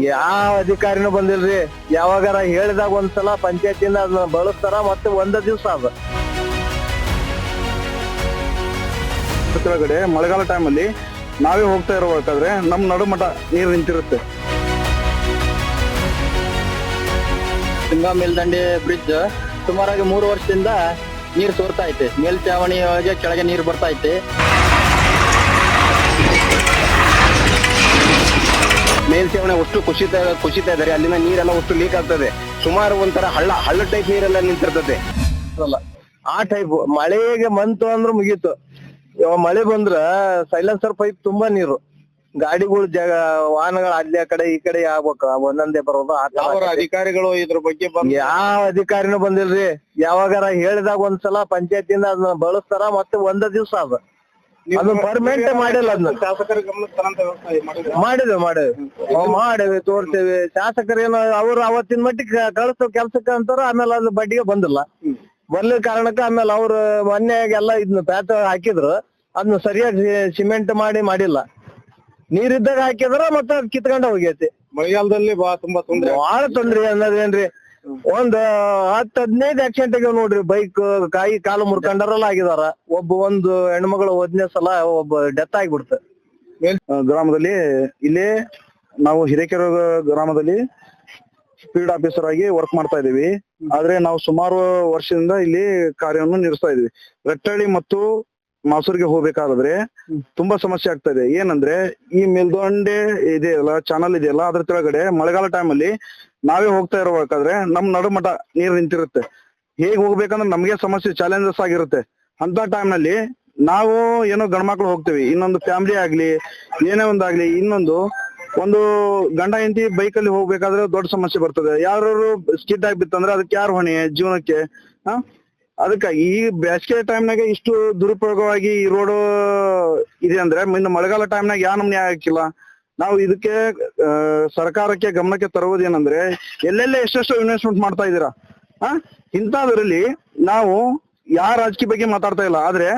ಯಾವ ಅಧಿಕಾರಿನೂ ಬಂದಿಲ್ರಿ. ಯಾವಾಗಾರ ಹೇಳಿದಾಗ ಒಂದ್ಸಲ ಪಂಚಾಯತಿಯಿಂದ ಅದನ್ನ ಬಳಸ್ತಾರ ಮತ್ತೆ ಒಂದ ದಿವ್ಸ ಅದ. ಕೆಳಗಡೆ ಮಳೆಗಾಲ ಟೈಮಲ್ಲಿ ನಾವೇ ಹೋಗ್ತಾ ಇರಬೇಕಾದ್ರೆ ನಮ್ ನಡುಮಠ ನೀರು ನಿಂತಿರುತ್ತೆ. ತುಂಗಾ ಮೇಲ್ದಂಡೆ ಬ್ರಿಡ್ಜ್ ಸುಮಾರಾಗಿ ಮೂರು ವರ್ಷದಿಂದ ನೀರು ಸೋರ್ತಾ ಐತೆ. ಮೇಲ್ಚಾವಣಿ ಒಳಗೆ ಕೆಳಗೆ ನೀರು ಬರ್ತಾ ಐತೆ. ಮೇಲ್ಸೇವಣೆ ಅಷ್ಟು ಕುಸಿತ ಕುಸಿತಾ ಇದ್ದಾರೆ. ಅಲ್ಲಿನ ನೀರೆಲ್ಲ ಅಷ್ಟು ಲೀಕ್ ಆಗ್ತದೆ. ಸುಮಾರು ಒಂಥರ ಹಳ್ಳ ಹಳ್ಳ ಟೈಪ್ ನೀರೆಲ್ಲ ನಿಂತಿರ್ತದೆ. ಆ ಟೈಪ್ ಮಳೆಗೆ ಬಂತು ಅಂದ್ರೆ ಮುಗೀತು. ಮಳೆ ಬಂದ್ರ ಸೈಲೆನ್ಸರ್ ಪೈಪ್ ತುಂಬಾ ನೀರು. ಗಾಡಿಗಳು ಜಾಗ ವಾಹನಗಳು ಅಲ್ಲಿ ಆ ಕಡೆ ಈ ಕಡೆ ಆಗ್ಬೇಕು. ಒಂದೊಂದೇ ಬರೋದು. ಅಧಿಕಾರಿಗಳು ಇದ್ರ ಬಗ್ಗೆ ಯಾವ ಅಧಿಕಾರಿನೂ ಬಂದಿಲ್ರಿ. ಯಾವಾಗಾರ ಹೇಳಿದಾಗ ಒಂದ್ಸಲ ಪಂಚಾಯತಿಯಿಂದ ಅದನ್ನ ಬಳಸ್ತಾರ ಮತ್ತೆ ಒಂದ ದಿವ್ಸ ಅದ ಅದನ್ನ ಪರ್ಮನೆಂಟ್ ಮಾಡಿಲ್ಲ ಅದನ್ನ. ಶಾಸಕರ ಗಮನಕ್ಕೆ ತರಂತ ವ್ಯವಸ್ಥೆ ಮಾಡಿದ್ರೆ? ಮಾಡಿದ್ವಿ ಮಾಡಿದ್ವಿ ಮಾಡೇವಿ ತೋರ್ಸೇವಿ ಶಾಸಕರೇನು ಅವ್ರು ಅವತ್ತಿನ ಮಟ್ಟಿಗೆ ಕಳಿಸೋ ಕೆಲ್ಸಕ್ಕೆ ಅಂತಾರ ಆಮೇಲೆ ಅದು ಬಡ್ಡಿಗೆ ಬಂದಿಲ್ಲ. ಬರ್ಲಿ ಕಾರಣಕ್ಕೆ ಆಮೇಲೆ ಅವ್ರು ಮೊನ್ನೆ ಎಲ್ಲ ಇದನ್ನ ಪ್ಯಾಚ್ ಹಾಕಿದ್ರು. ಅದನ್ನ ಸರಿಯಾಗಿ ಸಿಮೆಂಟ್ ಮಾಡಿ ಮಾಡಿಲ್ಲ. ನೀರಿದ್ದಾಗ ಹಾಕಿದ್ರ ಮತ್ತೆ ಅದ್ ಕಿತ್ಕೊಂಡ ಹೋಗೈತಿ. ಮಳೆಗಾಲದಲ್ಲಿ ಬಾ ತುಂಬಾ ತೊಂದ್ರೆ. ಬಾಳ ತೊಂದ್ರೆ ಅನ್ನೋದೇನ್ರಿ? ಒಂದ್ ಹತ್ತ್ ಹದಿನೈದು ಆಕ್ಸಿಡೆಂಟ್ ಆಗ್ಯಾವ ನೋಡ್ರಿ. ಬೈಕ್ ಕಾಯಿ ಕಾಲು ಮುರ್ಕೊಂಡಾರಲ್ಲ ಆಗಿದಾರ. ಒಬ್ಬ ಒಂದ್ ಹೆಣ್ಮಗಳು ಒಂದನೇ ಸಲ ಒಬ್ಬ ಡೆತ್ ಆಗ್ಬಿಡ್ತ. ಗ್ರಾಮದಲ್ಲಿ ಇಲ್ಲಿ ನಾವು ಹಿರೇಕೆರೆ ಗ್ರಾಮದಲ್ಲಿ ಸ್ಪೀಡ್ ಆಫೀಸರ್ ಆಗಿ ವರ್ಕ್ ಮಾಡ್ತಾ ಇದೀವಿ ಆದ್ರೆ ನಾವು ಸುಮಾರು ವರ್ಷದಿಂದ ಇಲ್ಲಿ ಕಾರ್ಯವನ್ನು ನಿರ್ವಹಿಸ್ತಾ ಇದೀವಿ ರಟ್ಟಳ್ಳಿ ಮತ್ತು ಮಾಸೂರಿಗೆ ಹೋಗ್ಬೇಕಾದ್ರೆ ತುಂಬಾ ಸಮಸ್ಯೆ ಆಗ್ತಾ ಇದೆ. ಏನಂದ್ರೆ ಈ ಮೇಲ್ದಂಡೆ ಇದೆಯಲ್ಲ ಚಾನಲ್ ಇದೆಯಲ್ಲ ಅದ್ರ ಕೆಳಗಡೆ ಮಳೆಗಾಲ ಟೈಮ್ ಅಲ್ಲಿ ನಾವೇ ಹೋಗ್ತಾ ಇರಬೇಕಾದ್ರೆ ನಮ್ ನಡುಮಠ ನೀರು ನಿಂತಿರುತ್ತೆ. ಹೇಗ್ ಹೋಗ್ಬೇಕಂದ್ರೆ ನಮ್ಗೆ ಸಮಸ್ಯೆ ಚಾಲೆಂಜಸ್ ಆಗಿರುತ್ತೆ. ಅಂತ ಟೈಮ್ನಲ್ಲಿ ನಾವು ಏನೋ ಗಂಡ್ಮಕ್ಳು ಹೋಗ್ತೀವಿ. ಇನ್ನೊಂದು ಫ್ಯಾಮಿಲಿ ಆಗ್ಲಿ ಏನೇ ಒಂದಾಗ್ಲಿ ಇನ್ನೊಂದು ಒಂದು ಗಂಡ ಹೆಂಡತಿ ಬೈಕ್ ಅಲ್ಲಿ ಹೋಗ್ಬೇಕಾದ್ರೆ ದೊಡ್ಡ ಸಮಸ್ಯೆ ಬರ್ತದೆ. ಯಾರು ಸ್ಕಿಡ್ ಆಗ್ಬಿತ್ತಂದ್ರೆ ಅದಕ್ಕೆ ಯಾರು ಹೊಣೆ? ಜೀವನಕ್ಕೆ ಹ? ಅದಕ್ಕೆ ಈ ಬೇಸಿಗೆ ಟೈಮ್ನಾಗ ಇಷ್ಟು ದುರುಪಯೋಗವಾಗಿ ಈ ರೋಡ್ ಇದೆ ಅಂದ್ರೆ ಇನ್ನು ಮಳೆಗಾಲ ಟೈಮ್ನಾಗ ಯಾವ ನಮ್ನೆ ಹಾಕಿಲ್ಲ. ನಾವು ಇದಕ್ಕೆ ಸರ್ಕಾರಕ್ಕೆ ಗಮನಕ್ಕೆ ತರುವುದೇನಂದ್ರೆ ಎಲ್ಲೆಲ್ಲ ಎಷ್ಟೆಷ್ಟು ಇನ್ವೆಸ್ಟ್ಮೆಂಟ್ ಮಾಡ್ತಾ ಇದ್ದೀರಾ? ಆ? ಇಂಥದ್ರಲ್ಲಿ ನಾವು ಯಾವ ರಾಜಕೀಯ ಬಗ್ಗೆ ಮಾತಾಡ್ತಾ ಇಲ್ಲ, ಆದ್ರೆ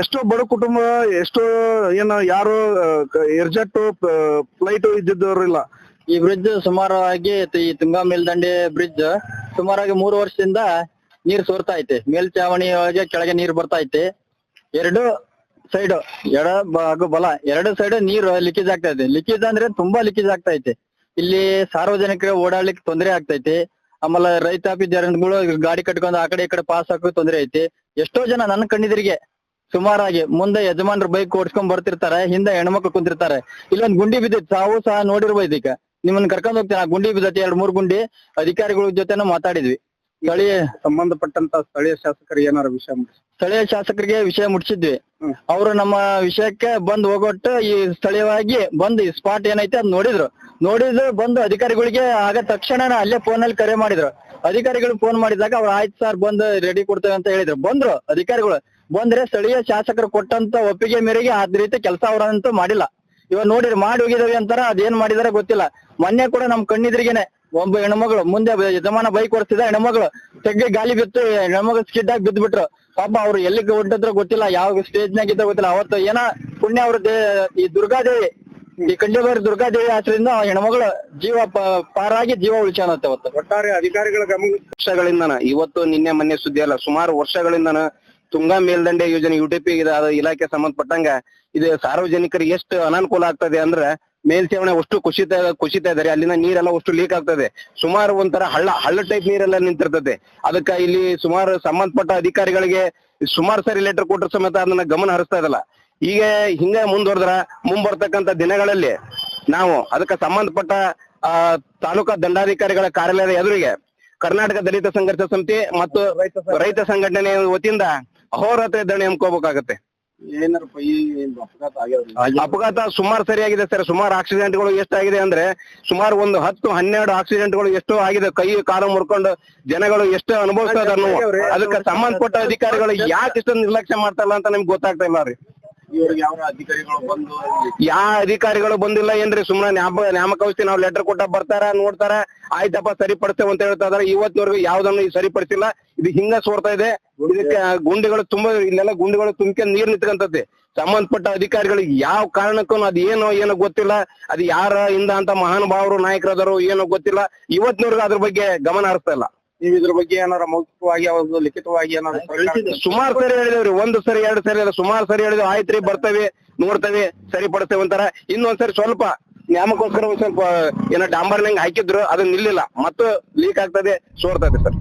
ಎಷ್ಟೋ ಬಡ ಕುಟುಂಬ, ಎಷ್ಟೋ ಏನು ಯಾರು ಎರ್ಜೆಟ್ ಫ್ಲೈಟ್ ಇದ್ದಿದ್ದವ್ರು ಇಲ್ಲ. ಈ ಬ್ರಿಡ್ಜ್ ಸುಮಾರಾಗಿ, ಈ ತುಂಗಾ ಮೇಲ್ದಂಡೆ ಬ್ರಿಡ್ಜ್ ಸುಮಾರಾಗಿ ಮೂರು ವರ್ಷದಿಂದ ನೀರು ಸೋರ್ತಾ ಐತೆ. ಮೇಲ್ಚಾವಣಿ ಒಳಗೆ ಕೆಳಗೆ ನೀರ್ ಬರ್ತಾ ಐತೆ. ಎರಡು ಸೈಡ್ ಎಡ ಹಾಗೂ ಬಲ. ಎರಡು ಸೈಡ್ ನೀರು ಲೀಕೇಜ್ ಆಗ್ತಾ ಇದೆ. ಲೀಕೇಜ್ ಅಂದ್ರೆ ತುಂಬಾ ಲೀಕೇಜ್ ಆಗ್ತಾ ಐತೆ. ಇಲ್ಲಿ ಸಾರ್ವಜನಿಕರಿಗೆ ಓಡಾಡ್ಲಿಕ್ಕೆ ತೊಂದರೆ ಆಗ್ತೈತೆ ಆಮೇಲೆ ರೈತಾಪಿ ಜನಗಳು ಗಾಡಿ ಕಟ್ಕೊಂಡು ಆ ಕಡೆ ಈ ಕಡೆ ಪಾಸ್ ಹಾಕೋ ತೊಂದರೆ ಐತಿ. ಎಷ್ಟೋ ಜನ ನನ್ನ ಕಣ್ಣಿದ್ರಿಗೆ ಸುಮಾರಾಗಿ ಮುಂದೆ ಯಜಮಾನ್ರು ಬೈಕ್ ಓಡಿಸ್ಕೊಂಡ್ ಬರ್ತಿರ್ತಾರೆ, ಹಿಂದೆ ಹೆಣ್ಮಕ್ಳು ಕುಂತಿರ್ತಾರೆ. ಇಲ್ಲೊಂದ್ ಗುಂಡಿ ಬಿದ್ದೈತಿ ತಾವು ಸಹ ನೋಡಿರ್ಬೋದು ಈಗ ನಿಮ್ಮನ್ನ ಕರ್ಕೊಂಡ್ ಹೋಗ್ತೀನಿ. ಆ ಗುಂಡಿ ಬಿದ್ದೈತಿ. ಎರಡ್ ಮೂರ್ ಗುಂಡಿ. ಅಧಿಕಾರಿಗಳ ಜೊತೆನೂ ಮಾತಾಡಿದ್ವಿ. ಸ್ಥಳೀಯ ಸಂಬಂಧಪಟ್ಟಂತ ಸ್ಥಳೀಯ ಶಾಸಕರಿಗೆ ಏನಾರ ವಿಷಯ ಮುಟ್ಸಿ- ಸ್ಥಳೀಯ ಶಾಸಕರಿಗೆ ವಿಷಯ ಮುಟ್ಸಿದ್ವಿ. ಹ್ಮ್. ಅವರು ನಮ್ಮ ವಿಷಯಕ್ಕೆ ಬಂದ್ ಹೋಗೊಟ್ಟು ಈ ಸ್ಥಳೀಯವಾಗಿ ಬಂದು ಈ ಸ್ಪಾಟ್ ಏನೈತೆ ಅದ್ ನೋಡಿದ್ರು. ನೋಡಿದ್ರು ಬಂದು ಅಧಿಕಾರಿಗಳಿಗೆ ಆಗ ತಕ್ಷಣ ಅಲ್ಲೇ ಫೋನ್ ಅಲ್ಲಿ ಕರೆ ಮಾಡಿದ್ರು. ಅಧಿಕಾರಿಗಳು ಫೋನ್ ಮಾಡಿದಾಗ ಅವ್ರು ಆಯ್ತು ಸರ್ ಬಂದು ರೆಡಿ ಕೊಡ್ತೇವೆ ಅಂತ ಹೇಳಿದ್ರು. ಬಂದ್ರು ಅಧಿಕಾರಿಗಳು. ಬಂದ್ರೆ ಸ್ಥಳೀಯ ಶಾಸಕರು ಕೊಟ್ಟಂತ ಒಪ್ಪಿಗೆ ಮೇರೆಗೆ ಅದ್ ರೀತಿ ಕೆಲಸ ಅವರಂತೂ ಮಾಡಿಲ್ಲ. ಇವಾಗ ನೋಡಿರಿ ಮಾಡಿ ಹೋಗಿದಾವೆ ಅಂತಾರ ಅದೇನ್ ಮಾಡಿದಾರೆ ಗೊತ್ತಿಲ್ಲ. ಮೊನ್ನೆ ಕೂಡ ನಮ್ ಕಣ್ಣಿದ್ರಿಗೆನೆ ಒಬ್ಬ ಹೆಣ್ಮಗಳು ಮುಂದೆ ಯಜಮಾನ ಬೈಕ್ ಓಡಿಸಿದ ಹೆಣ್ಮಗಳು ತೆಗ್ಗಿ ಗಾಲಿ ಬಿತ್ತು ಹೆಣ್ಮಗಳು ಸ್ಕಿಡ್ ಆಗಿ ಬಿದ್ದು ಬಿಟ್ರು ಪಾಪ ಅವ್ರು ಎಲ್ಲಿಗೆ ಹೊಂಟಿದ್ರು ಗೊತ್ತಿಲ್ಲ ಯಾವ ಸ್ಟೇಜ್ ನಾಗ ಇದ್ದ ಗೊತ್ತಿಲ್ಲ. ಅವತ್ತು ಏನ ಪುಣ್ಯ ಅವ್ರ ದೇ- ಈ ದುರ್ಗಾದೇವಿ ಈ ಕಂಡೇಬಾರಿ ದುರ್ಗಾದೇವಿ ಆಸರಿಂದ ಹೆಣ್ಣ ಹೆಣ್ಮಗಳು ಜೀವ ಪಾರಾಗಿ ಜೀವ ಉಳಿಸ್ಯಾನತ್ತೆ ಅವತ್ತು. ಒಟ್ಟಾರೆ ಅಧಿಕಾರಿಗಳ ಗಮನ ವರ್ಷಗಳಿಂದನ ಇವತ್ತು ನಿನ್ನೆ ಮೊನ್ನೆ ಸುದ್ದಿ ಅಲ್ಲ ಸುಮಾರು ವರ್ಷಗಳಿಂದನ ತುಂಗಾ ಮೇಲ್ದಂಡೆ ಯೋಜನೆ ಯುಟಿಪಿ ಇಲಾಖೆ ಸಂಬಂಧಪಟ್ಟಂಗ ಇದು ಸಾರ್ವಜನಿಕರಿಗೆ ಎಷ್ಟು ಅನಾನುಕೂಲ ಆಗ್ತದೆ ಅಂದ್ರೆ ಮೇಲ್ಸೇವಣೆ ಅಷ್ಟು ಕುಸಿತ, ಕುಸಿತಾ ಇದಾರೆ ಅಲ್ಲಿನ ನೀರೆಲ್ಲ ಅಷ್ಟು ಲೀಕ್ ಆಗ್ತದೆ. ಸುಮಾರು ಒಂಥರ ಹಳ್ಳ ಹಳ್ಳ ಟೈಪ್ ನೀರೆಲ್ಲ ನಿಂತಿರ್ತದೆ. ಅದಕ್ಕ ಇಲ್ಲಿ ಸುಮಾರು ಸಂಬಂಧಪಟ್ಟ ಅಧಿಕಾರಿಗಳಿಗೆ ಸುಮಾರು ಸರಿ ಲೆಟರ್ ಕೊಟ್ಟರು ಸಮೇತ ಅದನ್ನ ಗಮನ ಹರಿಸ್ತಾ ಇದಲ್ಲ ಈಗ ಹಿಂಗೆ ಮುಂದುವರೆದ್ರ ಮುಂಬರ್ತಕ್ಕಂತ ದಿನಗಳಲ್ಲಿ ನಾವು ಅದಕ್ಕೆ ಸಂಬಂಧಪಟ್ಟ ತಾಲೂಕಾ ದಂಡಾಧಿಕಾರಿಗಳ ಕಾರ್ಯಾಲಯದ ಎದುರಿಗೆ ಕರ್ನಾಟಕ ದಲಿತ ಸಂಘರ್ಷ ಸಮಿತಿ ಮತ್ತು ರೈತ ಸಂಘಟನೆ ವತಿಯಿಂದ ಅಹೋರಾತ್ರಿ ಧರಣಿ ಹಮ್ಕೋಬೇಕಾಗತ್ತೆ ಏನಾರಪ್ಪ ಈ ಅಪಘಾತ ಆಗ್ಯಾವ್ರಿ? ಅಪಘಾತ ಸುಮಾರು ಸರಿಯಾಗಿದೆ ಸರ್. ಸುಮಾರು ಆಕ್ಸಿಡೆಂಟ್ಗಳು ಎಷ್ಟಾಗಿದೆ ಅಂದ್ರೆ ಸುಮಾರು ಒಂದು ಹತ್ತು ಹನ್ನೆರಡು ಆಕ್ಸಿಡೆಂಟ್ಗಳು ಎಷ್ಟೋ ಆಗಿದೆ. ಕೈ ಕಾಲು ಮುರ್ಕೊಂಡು ಜನಗಳು ಎಷ್ಟು ಅನುಭವಿಸ್ತಾ ಇದಾರೆ ಅದಕ್ಕೆ ಸಂಬಂಧಪಟ್ಟ ಅಧಿಕಾರಿಗಳು ಯಾಕೆ ಇಷ್ಟೊಂದು ನಿರ್ಲಕ್ಷ್ಯ ಮಾಡ್ತಾರಲ್ಲ ಅಂತ ನಿಮ್ಗೆ ಗೊತ್ತಾಗ್ತಾ ಇಲ್ಲ ರೀ. ಇವ್ರಿಗೆ ಯಾವ ಅಧಿಕಾರಿಗಳು ಬಂದು ಯಾ ಅಧಿಕಾರಿಗಳು ಬಂದಿಲ್ಲ ಏನ್ರಿ? ಸುಮ್ನೆ ನ್ಯಾಮ ನ್ಯಾಮಕವಸ್ತಿ ನಾವ್ ಲೆಟರ್ ಕೊಟ್ಟ ಬರ್ತಾರ, ನೋಡ್ತಾರ, ಆಯ್ತಪ್ಪ ಸರಿಪಡಿಸ್ತೇವೆ ಅಂತ ಹೇಳ್ತಾ ಇದಾರೆ. ಇವತ್ತಿನವರೆಗೂ ಯಾವ್ದನ್ನು ಸರಿಪಡಿಸಿಲ್ಲ. ಇದು ಹಿಂಗ ಸೋರ್ತಾ ಇದೆ. ಇದಕ್ಕೆ ಗುಂಡಿಗಳು ತುಂಬಾ ಇಲ್ಲೆಲ್ಲ ಗುಂಡಿಗಳು ತುಂಬಿಕೆ ನೀರ್ ನಿಂತ್ಕಂತತಿ ಸಂಬಂಧಪಟ್ಟ ಅಧಿಕಾರಿಗಳಿಗೆ ಯಾವ ಕಾರಣಕ್ಕೂ ಅದ್ ಏನೋ ಏನೋ ಗೊತ್ತಿಲ್ಲ. ಅದು ಯಾರ ಇಂದ ಅಂತ ಮಹಾನುಭಾವರು ನಾಯಕರಾದರು ಏನೋ ಗೊತ್ತಿಲ್ಲ. ಇವತ್ತಿನವರೆಗೂ ಅದ್ರ ಬಗ್ಗೆ ಗಮನ ಹರಿಸ್ತಾ ಇಲ್ಲ. ನೀವ್ ಇದ್ರ ಬಗ್ಗೆ ಏನಾರ ಮೌಖಿಕವಾಗಿ ಅವ್ರದ್ದು ಲಿಖಿತವಾಗಿ ಏನಾರ ಸುಮಾರು ಸರಿ ಹೇಳಿದೇವ್ರಿ. ಒಂದು ಸರಿ ಎರಡು ಸರಿ ಅಲ್ಲ ಸುಮಾರು ಸರಿ ಹೇಳಿದೇವ್ ಆಯ್ತ್ರಿ ಬರ್ತೇವೆ ನೋಡ್ತೇವೆ ಸರಿಪಡಿಸ್ತೇವೆ ಅಂತಾರ. ಇನ್ನೊಂದ್ಸರಿ ಸ್ವಲ್ಪ ನ್ಯಾಮಕ್ಕೋಸ್ಕರ ಒಂದ್ ಸ್ವಲ್ಪ ಏನೋ ಡಾಂಬರ್ನಂಗ್ ಹಾಕಿದ್ರು ಅದು ನಿಲ್ಲಿಲ್ಲ. ಮತ್ತೆ ಲೀಕ್ ಆಗ್ತದೆ ಸೋರ್ತದೆ ಸರ್.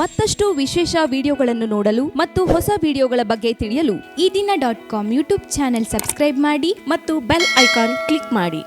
ಮತ್ತಷ್ಟು ವಿಶೇಷ ವಿಡಿಯೋಗಳನ್ನು ನೋಡಲು ಮತ್ತು ಹೊಸ ವಿಡಿಯೋಗಳ ಬಗ್ಗೆ ತಿಳಿಯಲು Ee Dina dot com YouTube channel subscribe ಮಾಡಿ ಮತ್ತು ಬೆಲ್ ಐಕಾನ್ ಕ್ಲಿಕ್ ಮಾಡಿ.